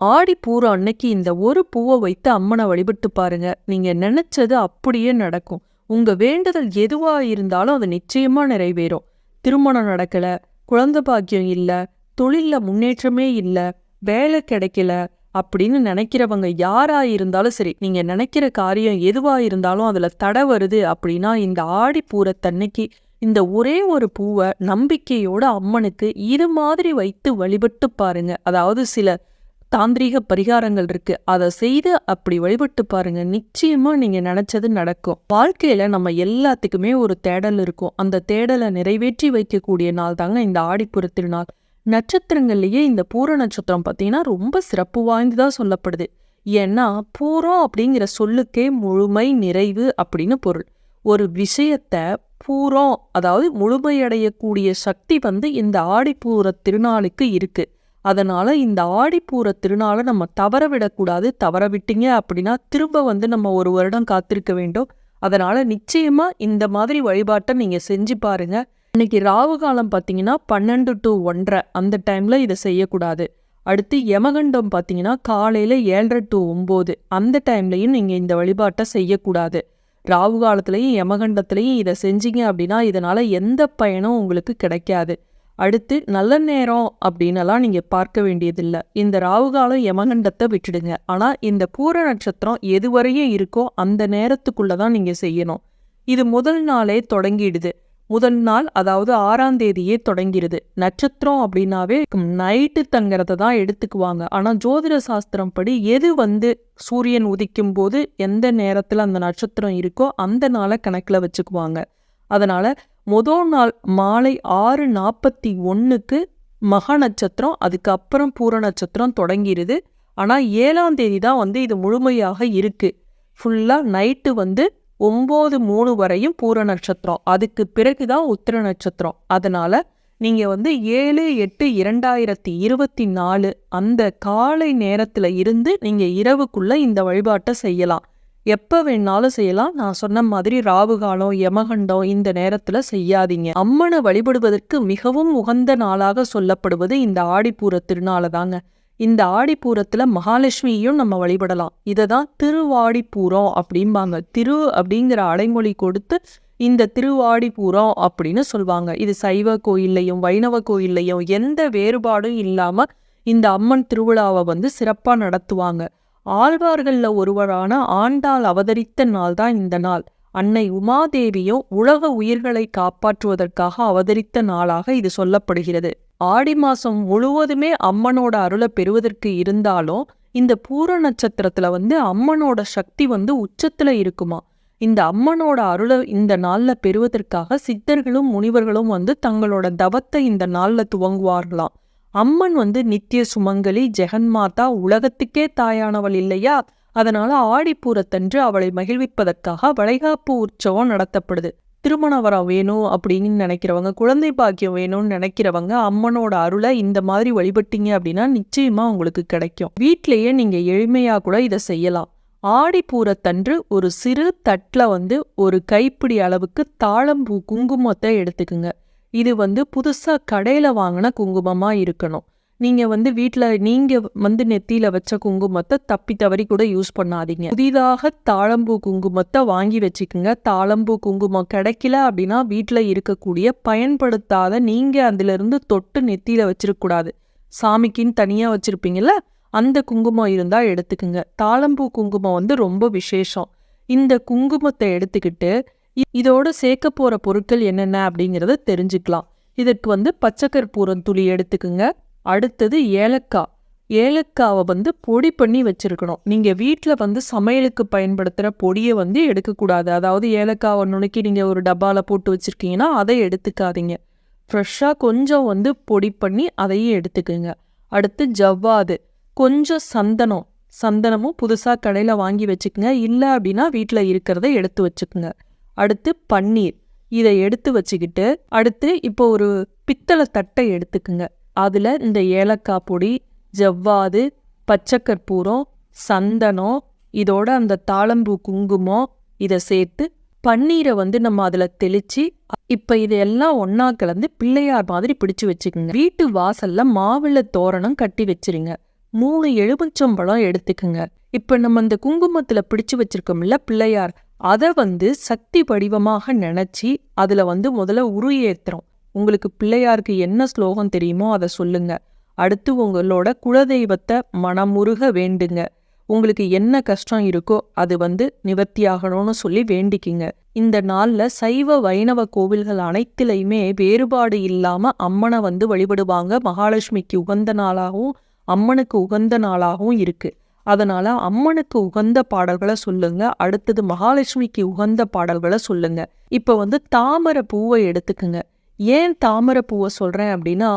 ஆடி பூரா அன்னைக்கு இந்த ஒரு பூவை வைத்து அம்மனை வழிபட்டு பாருங்க. நீங்க நினைச்சது அப்படியே நடக்கும். உங்க வேண்டுதல் எதுவா இருந்தாலும் அது நிச்சயமா நிறைவேறும். திருமணம் நடக்கல குழந்தை பாக்கியம் இல்ல தொழில்ல முன்னேற்றமே இல்ல வேலை கிடைக்கல அப்படின்னு நினைக்கிறவங்க யாரா இருந்தாலும் சரி நீங்க நினைக்கிற காரியம் எதுவா இருந்தாலும் அதுல தடை வருது அப்படின்னா இந்த ஆடி பூரத்தன்னைக்கு இந்த ஒரே ஒரு பூவை நம்பிக்கையோட அம்மனுக்கு இது மாதிரி வைத்து வழிபட்டு பாருங்க. அதாவது சில தாந்திரீக பரிகாரங்கள் இருக்கு. அதை செய்து அப்படி வழிபட்டு பாருங்க. நிச்சயமா நீங்க நினைச்சது நடக்கும். வாழ்க்கையில நம்ம எல்லாத்துக்குமே ஒரு தேடல் இருக்கும். அந்த தேடலை நிறைவேற்றி வைக்கக்கூடிய நாள் தாங்க இந்த ஆடிப்புற திருநாள். நட்சத்திரங்கள்லயே இந்த பூர நட்சத்திரம் பார்த்தீங்கன்னா ரொம்ப சிறப்பு வாய்ந்ததா சொல்லப்படுது. ஏன்னா பூரம் அப்படிங்கிற சொல்லுக்கே முழுமை நிறைவு அப்படின்னு பொருள். ஒரு விஷயத்த பூரம் அதாவது முழுமையடையக்கூடிய சக்தி வந்து இந்த ஆடிப்பூர திருநாளுக்கு இருக்கு. அதனால இந்த ஆடிப்பூர திருநாளை நம்ம தவற விடக்கூடாது தவற விட்டீங்க அப்படின்னா திரும்ப வந்து நம்ம ஒரு வருடம் காத்திருக்க வேண்டும். அதனால நிச்சயமா இந்த மாதிரி வழிபாட்டை நீங்க செஞ்சு பாருங்க. இன்னைக்கு ராவு காலம் பார்த்தீங்கன்னா பன்னெண்டு டு ஒன்றரை அந்த டைம்ல இதை செய்யக்கூடாது. அடுத்து யமகண்டம் பார்த்தீங்கன்னா காலையில ஏழரை டு ஒம்பது அந்த டைம்லையும் நீங்க இந்த வழிபாட்டை செய்யக்கூடாது. ராவு காலத்துலேயும் யமகண்டத்துலேயும் இதை செஞ்சீங்க அப்படின்னா இதனால எந்த பயனும் உங்களுக்கு கிடைக்காது. அடுத்து நல்ல நேரம் அப்படின்னலாம் நீங்க பார்க்க வேண்டியதில்லை. இந்த ராவுகாலம் யமகண்டத்தை விட்டுடுங்க. ஆனா இந்த பூர நட்சத்திரம் எதுவரையும் இருக்கோ அந்த நேரத்துக்குள்ள தான் நீங்க செய்யணும். இது முதல் நாளே தொடங்கிடுது. முதல் நாள் அதாவது ஆறாம் தேதியே தொடங்கிடுது. நட்சத்திரம் அப்படின்னாவே நைட்டு தங்கிறத தான் எடுத்துக்குவாங்க. ஆனா ஜோதிட சாஸ்திரம் படி எது வந்து சூரியன் உதிக்கும் போது எந்த நேரத்துல அந்த நட்சத்திரம் இருக்கோ அந்த நாளை கணக்குல வச்சுக்குவாங்க. அதனால முதல் நாள் மாலை ஆறு நாற்பத்தி ஒன்றுக்கு மக நட்சத்திரம் அதுக்கப்புறம் பூர நட்சத்திரம் தொடங்கிடுது ஆனால் ஏழாம் தேதி தான் வந்து இது முழுமையாக இருக்கு. ஃபுல்லாக நைட்டு வந்து ஒம்பது மூணு வரையும் பூர நட்சத்திரம். அதுக்கு பிறகு தான் உத்திர நட்சத்திரம். அதனால நீங்கள் வந்து ஏழு எட்டு இரண்டாயிரத்தி இருபத்தி நாலு அந்த காலை நேரத்தில் இருந்து நீங்கள் இரவுக்குள்ள இந்த வழிபாட்டை செய்யலாம். எப்போ வேணாலும் செய்யலாம். நான் சொன்ன மாதிரி ராவுகாலம் யமகண்டம் இந்த நேரத்தில் செய்யாதீங்க. அம்மனை வழிபடுவதற்கு மிகவும் உகந்த நாளாக சொல்லப்படுவது இந்த ஆடிப்பூர திருநாளை தாங்க இந்த ஆடிப்பூரத்துல மகாலட்சுமியையும் நம்ம வழிபடலாம். இதை தான் திருவாடிப்பூரம் அப்படிம்பாங்க. திரு அப்படிங்கிற அடைமொழி கொடுத்து இந்த திருவாடிப்பூரம் அப்படின்னு சொல்லுவாங்க இது சைவ கோயில்லையும் வைணவ கோயில்லையும் எந்த வேறுபாடும் இல்லாம இந்த அம்மன் திருவிழாவை வந்து சிறப்பா நடத்துவாங்க. ஆழ்வார்கள்ல ஒருவரான ஆண்டாள் அவதரித்த நாள்தான் இந்த நாள். அன்னை உமாதேவியோ உலக உயிர்களை காப்பாற்றுவதற்காக அவதரித்த நாளாக இது சொல்லப்படுகிறது. ஆடி மாசம் முழுவதுமே அம்மனோட அருளை பெறுவதற்கு இருந்தாலும் இந்த பூர நட்சத்திரத்துல வந்து அம்மனோட சக்தி வந்து உச்சத்துல இருக்குமா? இந்த அம்மனோட அருளை இந்த நாள்ல பெறுவதற்காக சித்தர்களும் முனிவர்களும் வந்து தங்களோட தவத்தை இந்த நாள்ல துவங்குவார்களாம். அம்மன் வந்து நித்திய சுமங்கலி ஜெகன்மாதா உலகத்துக்கே தாயானவள் இல்லையா? அதனால ஆடிப்பூரத்தன்று அவளை மகிழ்விப்பதற்காக வளைகாப்பு உற்சவம் நடத்தப்படுது. திருமண வரம் வேணும் அப்படின்னு நினைக்கிறவங்க குழந்தை பாக்கியம் வேணும்னு நினைக்கிறவங்க அம்மனோட அருளை இந்த மாதிரி வழிபட்டீங்க அப்படின்னா நிச்சயமா உங்களுக்கு கிடைக்கும். வீட்லயே நீங்க எளிமையா கூட இதை செய்யலாம். ஆடிப்பூரத்தன்று ஒரு சிறு தட்டில் வந்து ஒரு கைப்பிடி அளவுக்கு தாழம்பூ குங்குமத்தை எடுத்துக்குங்க. இது வந்து புதுசாக கடையில் வாங்கின குங்குமமாக இருக்கணும். நீங்கள் வந்து வீட்டில் நீங்கள் வந்து நெத்தியில் வச்ச குங்குமத்தை தப்பி தவறி கூட யூஸ் பண்ணாதீங்க. புதிதாக தாழம்பூ குங்குமத்தை வாங்கி வச்சுக்கோங்க. தாழம்பூ குங்குமம் கிடைக்கல அப்படின்னா வீட்டில் இருக்கக்கூடிய பயன்படுத்தாத நீங்கள் அதிலிருந்து தொட்டு நெத்தியில் வச்சிருக்கக்கூடாது சாமிக்குன்னு தனியாக வச்சுருப்பீங்கள அந்த குங்குமம் இருந்தால் எடுத்துக்குங்க. தாழம்பூ குங்குமம் வந்து ரொம்ப விசேஷம். இந்த குங்குமத்தை எடுத்துக்கிட்டு இதோட சேர்க்க போகிற பொருட்கள் என்னென்ன அப்படிங்கிறத தெரிஞ்சுக்கலாம். இதற்கு வந்து பச்சைக்கற்பூரம் துளி எடுத்துக்குங்க. அடுத்தது ஏலக்காய். ஏலக்காவை வந்து பொடி பண்ணி வச்சிருக்கணும். நீங்கள் வீட்டில் வந்து சமையலுக்கு பயன்படுத்துகிற பொடியை வந்து எடுக்கக்கூடாது. அதாவது ஏலக்காவை நுணுக்கி நீங்கள் ஒரு டப்பாவில் போட்டு வச்சுருக்கீங்கன்னா அதை எடுத்துக்காதீங்க. ஃப்ரெஷ்ஷாக கொஞ்சம் வந்து பொடி பண்ணி அதையும் எடுத்துக்குங்க. அடுத்து ஜவ்வாது. கொஞ்சம் சந்தனம். சந்தனமும் புதுசாக கடையில் வாங்கி வச்சுக்கோங்க. இல்லை அப்படின்னா வீட்டில் இருக்கிறத எடுத்து வச்சுக்கோங்க. அடுத்து பன்னீர். இதை எடுத்து வச்சுக்கிட்டு அடுத்து இப்போ ஒரு பித்தளை தட்டை எடுத்துக்குங்க. அதில் இந்த ஏலக்காய் பொடி ஜவ்வாது பச்சைக்கற்பூரம் சந்தனம் இதோட அந்த தாளம்பூ குங்குமம் இதை சேர்த்து பன்னீரை வந்து நம்ம அதில் தெளித்து இப்போ இதையெல்லாம் ஒன்றா கலந்து பிள்ளையார் மாதிரி பிடிச்சு வச்சுக்கோங்க. வீட்டு வாசல்ல மாவிளை தோரணம் கட்டி வச்சிருங்க. மூணு எலுமிச்சம்பழம் எடுத்துக்குங்க. இப்ப நம்ம இந்த குங்குமத்துல பிடிச்சு வச்சிருக்கோம்ல பிள்ளையார் அதை வந்து சக்தி வடிவமாக நினைச்சு அதுல வந்து முதல்ல உரு ஏத்துறோம் உங்களுக்கு பிள்ளையாருக்கு என்ன ஸ்லோகம் தெரியுமோ அதை சொல்லுங்க. அடுத்து உங்களோட குலதெய்வத்தை மனமுருக வேண்டுங்க. உங்களுக்கு என்ன கஷ்டம் இருக்கோ அது வந்து நிவர்த்தியாகணும்னு சொல்லி வேண்டிக்கிங்க. இந்த நாள்ல சைவ வைணவ கோவில்கள் அனைத்திலையுமே வேறுபாடு இல்லாம அம்மனை வந்து வழிபடுவாங்க. மகாலட்சுமிக்கு உகந்த நாளாகவும் அம்மனுக்கு உகந்த நாளாகவும் இருக்கு. அதனால அம்மனுக்கு உகந்த பாடல்களை சொல்லுங்க அடுத்தது மகாலட்சுமிக்கு உகந்த பாடல்களை சொல்லுங்க. இப்ப வந்து தாமரை பூவை எடுத்துக்குங்க. ஏன் தாமரை பூவை சொல்றேன் அப்படின்னா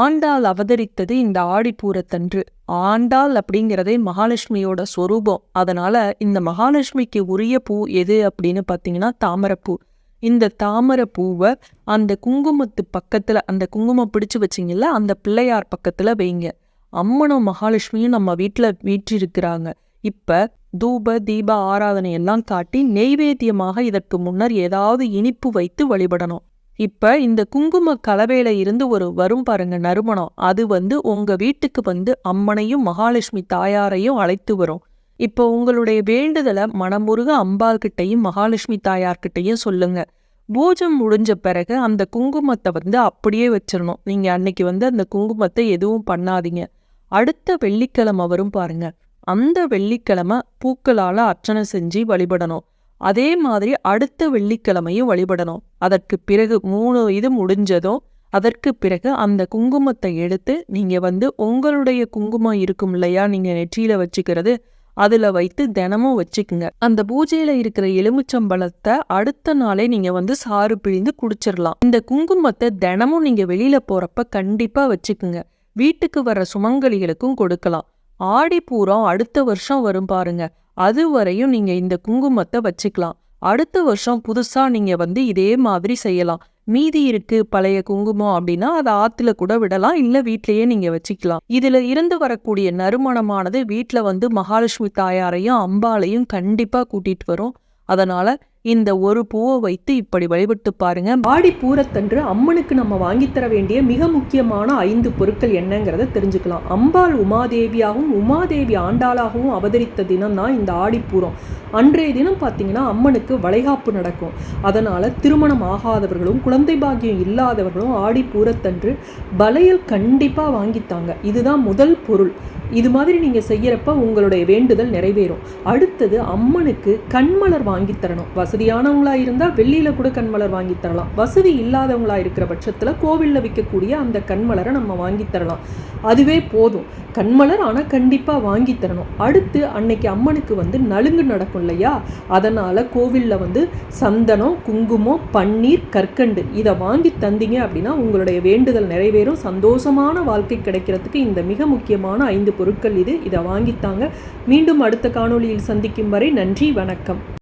ஆண்டாள் அவதரித்தது இந்த ஆடிப்பூரத்தன்று. ஆண்டாள் அப்படிங்கிறதே மகாலட்சுமியோட சொரூபம். அதனால இந்த மகாலட்சுமிக்கு உரிய பூ எது அப்படின்னு பார்த்தீங்கன்னா தாமரைப்பூ இந்த தாமரை பூவை அந்த குங்குமத்து பக்கத்துல அந்த குங்குமம் பிடிச்சு வச்சிங்கல்ல அந்த பிள்ளையார் பக்கத்துல வைங்க. அம்மனும் மகாலட்சுமியும் நம்ம வீட்டில் வீற்றிருக்கிறாங்க. இப்ப தூப தீப ஆராதனை எல்லாம் காட்டி நெய்வேத்தியமாக இதற்கு முன்னர் ஏதாவது இனிப்பு வைத்து வழிபடணும். இப்ப இந்த குங்கும கலவையில இருந்து ஒரு வரும் பாருங்க நறுமணம். அது வந்து உங்க வீட்டுக்கு வந்து அம்மனையும் மகாலட்சுமி தாயாரையும் அழைத்து வரும். இப்போ உங்களுடைய வேண்டுதலை மனமுருக அம்பாள் கிட்டையும் மகாலட்சுமி தாயார்கிட்டையும் சொல்லுங்க. பூஜை முடிஞ்ச பிறகு அந்த குங்குமத்தை வந்து அப்படியே வச்சிடணும். நீங்க அன்னைக்கு வந்து அந்த குங்குமத்தை எதுவும் பண்ணாதீங்க. அடுத்த வெள்ளிக்கிழமை வரும் பாருங்க. அந்த வெள்ளிக்கிழமை பூக்களால அர்ச்சனை செஞ்சு வழிபடணும். அதே மாதிரி அடுத்த வெள்ளிக்கிழமையும் வழிபடணும். அதற்கு பிறகு மூணு இது முடிஞ்சதும் அதற்கு பிறகு அந்த குங்குமத்தை எடுத்து நீங்க வந்து உங்களுடைய குங்குமம் இருக்கும் இல்லையா நீங்க நெற்றியில வச்சுக்கிறது அதுல வைத்து தினமும் வச்சுக்குங்க. அந்த பூஜையில் இருக்கிற எலுமிச்சம்பழத்தை அடுத்த நாளே நீங்க வந்து சாறு பிழிந்து குடிச்சிடலாம் இந்த குங்குமத்தை தினமும் நீங்க வெளியில் போறப்ப கண்டிப்பா வச்சுக்குங்க. வீட்டுக்கு வர சுமங்கலிகளுக்கும் கொடுக்கலாம். ஆடிப்பூரம் அடுத்த வருஷம் வரும் பாருங்க. அது வரையும் நீங்க இந்த குங்குமத்தை வச்சுக்கலாம். அடுத்த வருஷம் புதுசா நீங்க வந்து இதே மாதிரி செய்யலாம். மீதி இருக்கு பழைய குங்குமம் அப்படின்னா அதை ஆத்துல கூட விடலாம் இல்ல வீட்லயே நீங்க வச்சுக்கலாம். இதுல இருந்து வரக்கூடிய நறுமணமானது வீட்ல வந்து மகாலட்சுமி தாயாரையும் அம்பாளையும் கண்டிப்பா கூட்டிட்டு வரும். அதனால இந்த ஒரு பூவை வைத்து இப்படி வழிபட்டு பாருங்க. ஆடி பூரத்தன்று அம்மனுக்கு நம்ம வாங்கித்தர வேண்டிய மிக முக்கியமான ஐந்து பொருட்கள் என்னங்கிறத தெரிஞ்சுக்கலாம். அம்பாள் உமாதேவியாகவும் உமாதேவி ஆண்டாளாகவும் அவதரித்த தினம் தான் இந்த ஆடிப்பூரம். அன்றைய தினம் பார்த்தீங்கன்னா அம்மனுக்கு வளைகாப்பு நடக்கும். அதனால திருமணம் ஆகாதவர்களும் குழந்தை பாக்கியம் இல்லாதவர்களும் ஆடி பூரத்தன்று வளையல் கண்டிப்பாக வாங்கித்தாங்க. இதுதான் முதல் பொருள். இது மாதிரி நீங்கள் செய்கிறப்ப உங்களுடைய வேண்டுதல் நிறைவேறும். அடுத்தது அம்மனுக்கு கண்மலர் வாங்கி தரணும். வசதியானவங்களாக இருந்தால் வெளியில் கூட கண்மலர் வாங்கி தரலாம். வசதி இல்லாதவங்களா இருக்கிற பட்சத்தில் கோவிலில் விற்கக்கூடிய அந்த கண்மலரை நம்ம வாங்கி தரலாம். அதுவே போதும். கண்மலர் ஆனால் கண்டிப்பாக வாங்கி தரணும். அடுத்து அன்னைக்கு அம்மனுக்கு வந்து நலுங்கு நடக்கும் இல்லையா? அதனால் கோவிலில் வந்து சந்தனம் குங்குமம் பன்னீர் கற்கண்டு இதை வாங்கி தந்தீங்க அப்படின்னா உங்களுடைய வேண்டுதல் நிறைவேறும். சந்தோஷமான வாழ்க்கை கிடைக்கிறதுக்கு இந்த மிக முக்கியமான ஐந்து பொருட்கள் இது. இதை வாங்கித்தாங்க. மீண்டும் அடுத்த காணொளியில் சந்திக்கும் வரை நன்றி வணக்கம்.